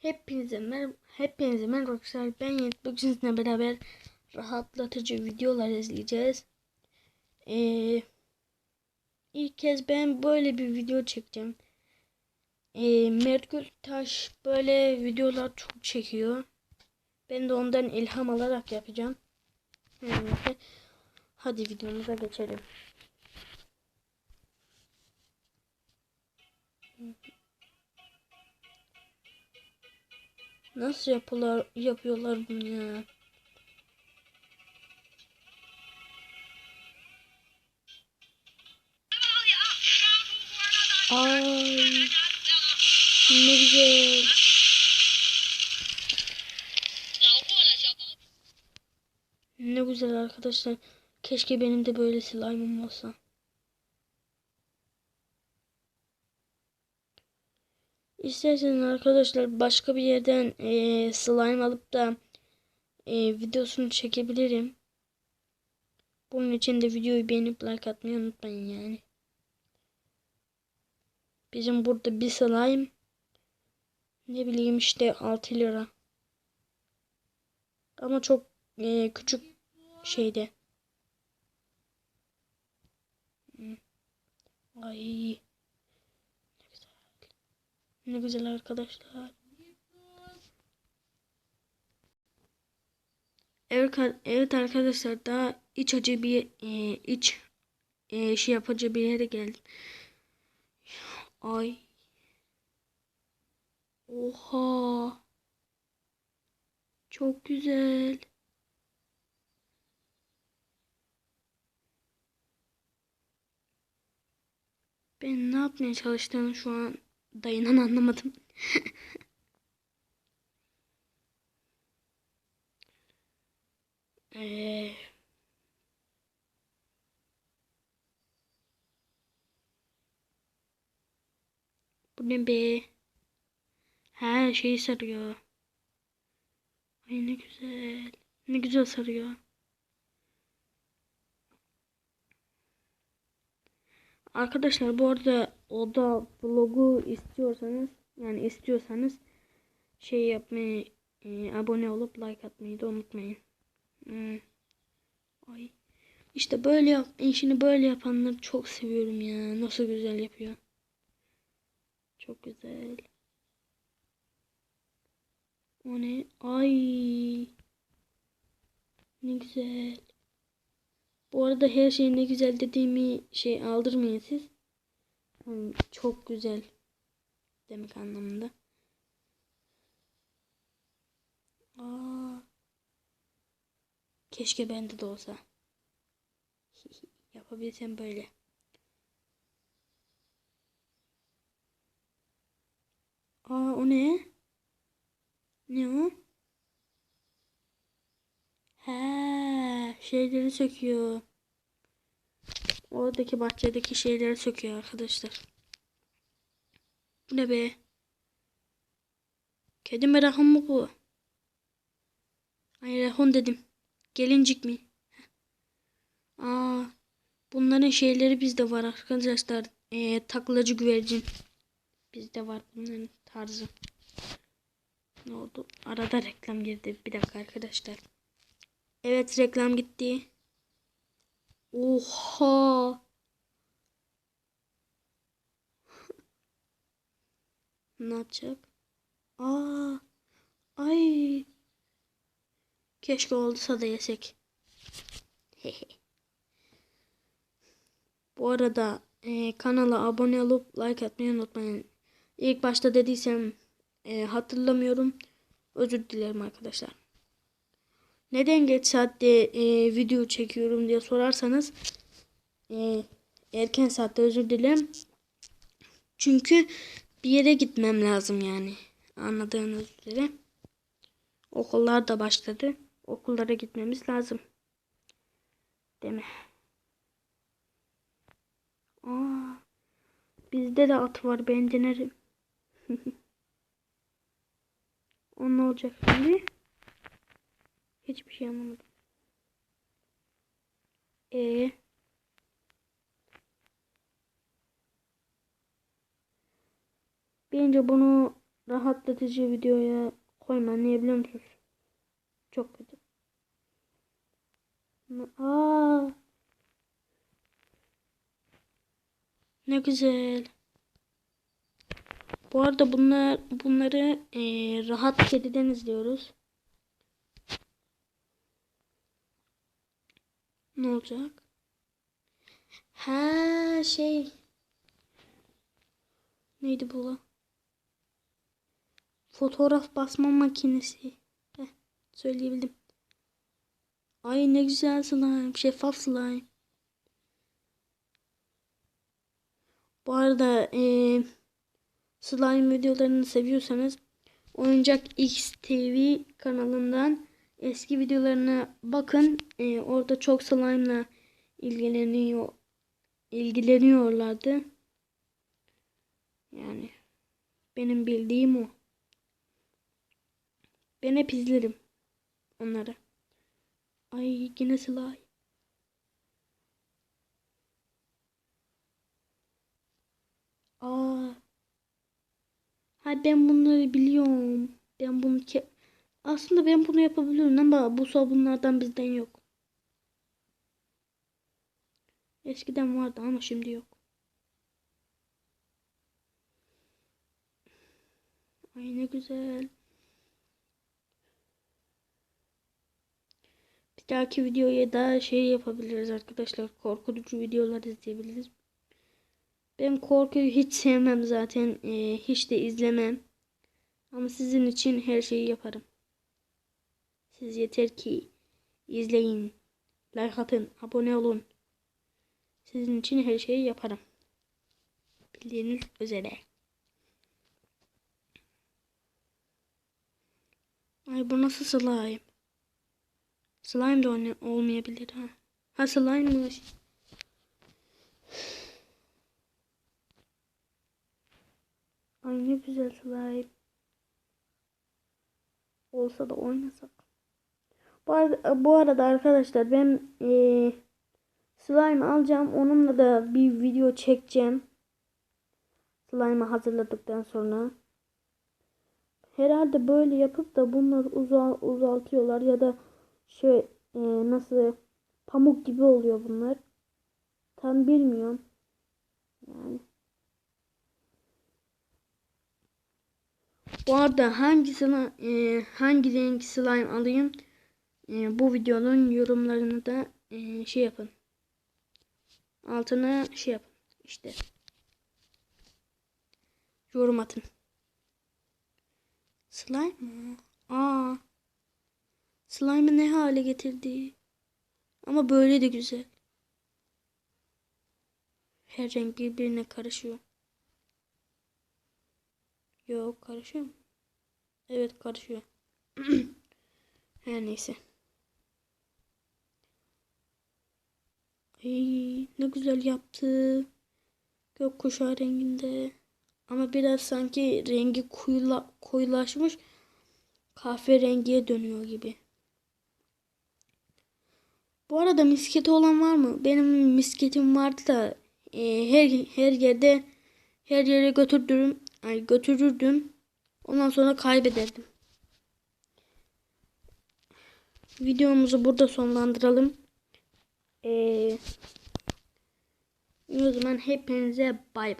Hepinize mer hepinize merhaba arkadaşlar. Ben Yiğit. Bugün sizinle beraber rahatlatıcı videolar izleyeceğiz. Ee, ilk kez ben böyle bir video çekeceğim. Ee, Merkür Taş böyle videolar çok çekiyor. Ben de ondan ilham alarak yapacağım. Neyse. Hadi videomuza geçelim. Nasıl yapıyorlar, yapıyorlar bunu ya? Ay ne güzel. Ne güzel arkadaşlar. Keşke benim de böyle slime'ım olsa. İsterseniz arkadaşlar başka bir yerden e, slime alıp da e, videosunu çekebilirim. Bunun için de videoyu beğenip like atmayı unutmayın yani. Bizim burada bir slime ne bileyim işte 6 lira. Ama çok e, küçük şeyde. Ay. Ne güzel arkadaşlar. Evet, evet arkadaşlar daha iç acı bir e, iç e, şey yapıcı bir yere geldim. Ay. Oha. Çok güzel. Ben ne yapmaya çalıştığını şu an Dayınan anlamadım. ee, bu ne be? Her şeyi sarıyor. Ay ne güzel. Ne güzel sarıyor. Arkadaşlar bu arada oda vlogu istiyorsanız yani istiyorsanız şey yapmayı e, abone olup like atmayı da unutmayın. Hmm. Ay. İşte böyle yap, işini böyle yapanları çok seviyorum ya. Nasıl güzel yapıyor. Çok güzel. O ne? Ay. Ne güzel. Bu arada her şey ne güzel dediğimi şey aldırmayın siz. Yani çok güzel demek anlamında. Aa, keşke bende de olsa. Yapabilsem böyle. Aa o ne? Ne o? He, şeyleri söküyor. Oradaki bahçedeki şeyleri söküyor arkadaşlar. Bu ne be? Kedi mi rahun mu bu? Ay rahun dedim. Gelincik mi? Aa, bunların şeyleri bizde var arkadaşlar. Ee, taklacı güvercin. Bizde var bunların tarzı. Ne oldu? Arada reklam girdi. Bir dakika arkadaşlar. Evet reklam gitti. Oha. ne yapacak? Aa. Ay. Keşke olsa da yesek. Bu arada e, kanala abone olup like atmayı unutmayın. İlk başta dediysem e, hatırlamıyorum. Özür dilerim arkadaşlar neden geç saatte e, video çekiyorum diye sorarsanız e, erken saatte özür dilerim. Çünkü bir yere gitmem lazım yani. Anladığınız üzere. Okullar da başladı. Okullara gitmemiz lazım. Değil mi? Aa, bizde de at var. Ben denerim. o ne olacak şimdi? Hiçbir şey anlamadım. Ee, Bence bunu rahatlatıcı videoya koyma. Niye biliyor musunuz? Çok kötü. Aa. Ne güzel. Bu arada bunlar bunları eee, rahat kediden izliyoruz. Ne olacak? Ha şey. Neydi bu la? Fotoğraf basma makinesi. Heh, söyleyebildim. Ay ne güzel slime. Şeffaf slime. Bu arada eee slime videolarını seviyorsanız Oyuncak X TV kanalından eski videolarına bakın. Eee, orada çok slime'la ilgileniyor ilgileniyorlardı. Yani benim bildiğim o. Ben hep izlerim onları. Ay yine slime. Aa. Ha ben bunları biliyorum. Ben bunu ke aslında ben bunu yapabiliyorum ama bu sabunlardan bizden yok. Eskiden vardı ama şimdi yok. Ay ne güzel. Bir dahaki videoya da şey yapabiliriz arkadaşlar. Korkutucu videolar izleyebiliriz. Ben korkuyu hiç sevmem zaten. Ee, hiç de izlemem. Ama sizin için her şeyi yaparım. Siz yeter ki izleyin. Like atın. Abone olun. Sizin için her şeyi yaparım. Bildiğiniz üzere. Ay bu nasıl slime? Slime de olmayabilir ha. Ha slime'mış. Ay ne güzel slime. Olsa da oynasak. Bu arada, bu arada arkadaşlar ben eee slime alacağım. Onunla da bir video çekeceğim. Slime'ı hazırladıktan sonra. Herhalde böyle yapıp da bunları uzal, uzaltıyorlar ya da şey eee, nasıl pamuk gibi oluyor bunlar. Tam bilmiyorum. Yani. Bu arada hangisini e, hangi renk slime alayım e, bu videonun yorumlarını da e, şey yapın. Altına şey yapın. İşte. Yorum atın. Slime mı? Aa. Slime'ı ne hale getirdi? Ama böyle de güzel. Her renk birbirine karışıyor. Yok karışıyor mu? Evet karışıyor. Her neyse. Ay, ne güzel yaptı. Gökkuşağı renginde. Ama biraz sanki rengi koyula, koyulaşmış. Kahverengiye dönüyor gibi. Bu arada misketi olan var mı? Benim misketim vardı da e, her her yerde her yere götürdüm. Ay götürürdüm. Ondan sonra kaybederdim. Videomuzu burada sonlandıralım. Eh, ee, o zaman hepinize bay.